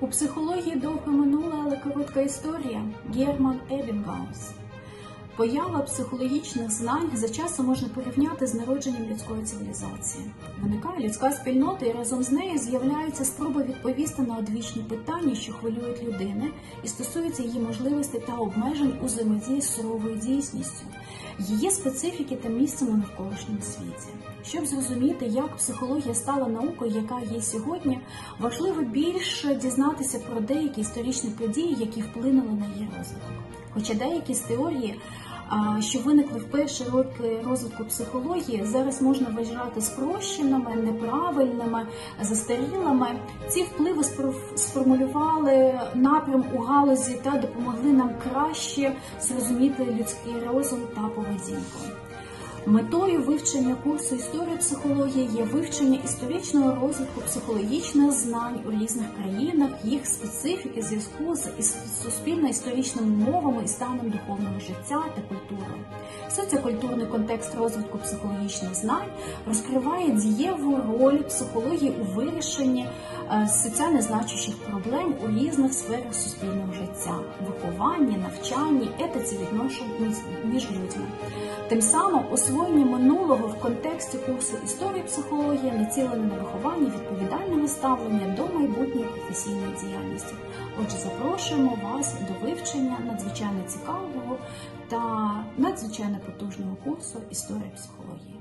У психології довго минула, але коротка історія Герман Ебінгаус. Поява психологічних знань за часом можна порівняти з народженням людської цивілізації. Виникає людська спільнота, і разом з нею з'являється спроба відповісти на одвічні питання, що хвилюють людини, і стосуються її можливостей та обмежень у взаємодії з суровою дійсністю, її специфіки та місцем у навколишньому світі. Щоб зрозуміти, як психологія стала наукою, яка є сьогодні, важливо більше дізнатися про деякі історичні події, які вплинули на її розвиток. Хоча деякі з теорії, що виникли в перші роки розвитку психології, зараз можна вважати спрощеними, неправильними, застарілими. Ці впливи сформулювали напрям у галузі та допомогли нам краще зрозуміти людський розум та поведінку. Метою вивчення курсу історії психології є вивчення історичного розвитку психологічних знань у різних країнах, їх специфіки, зв'язку з суспільно-історичними мовами і станом духовного життя та культури. Соціокультурний контекст розвитку психологічних знань розкриває дієву роль психології у вирішенні е, соціально значущих проблем у різних сферах суспільного життя, вихованні, навчанні, етиці відношень між людьми. Тим самим освоєння минулого в контексті курсу історії психології націлене на виховання відповідального ставлення до майбутньої професійної діяльності. Отже, запрошуємо вас до вивчення надзвичайно цікавого та надзвичайно потужного курсу Історія психології.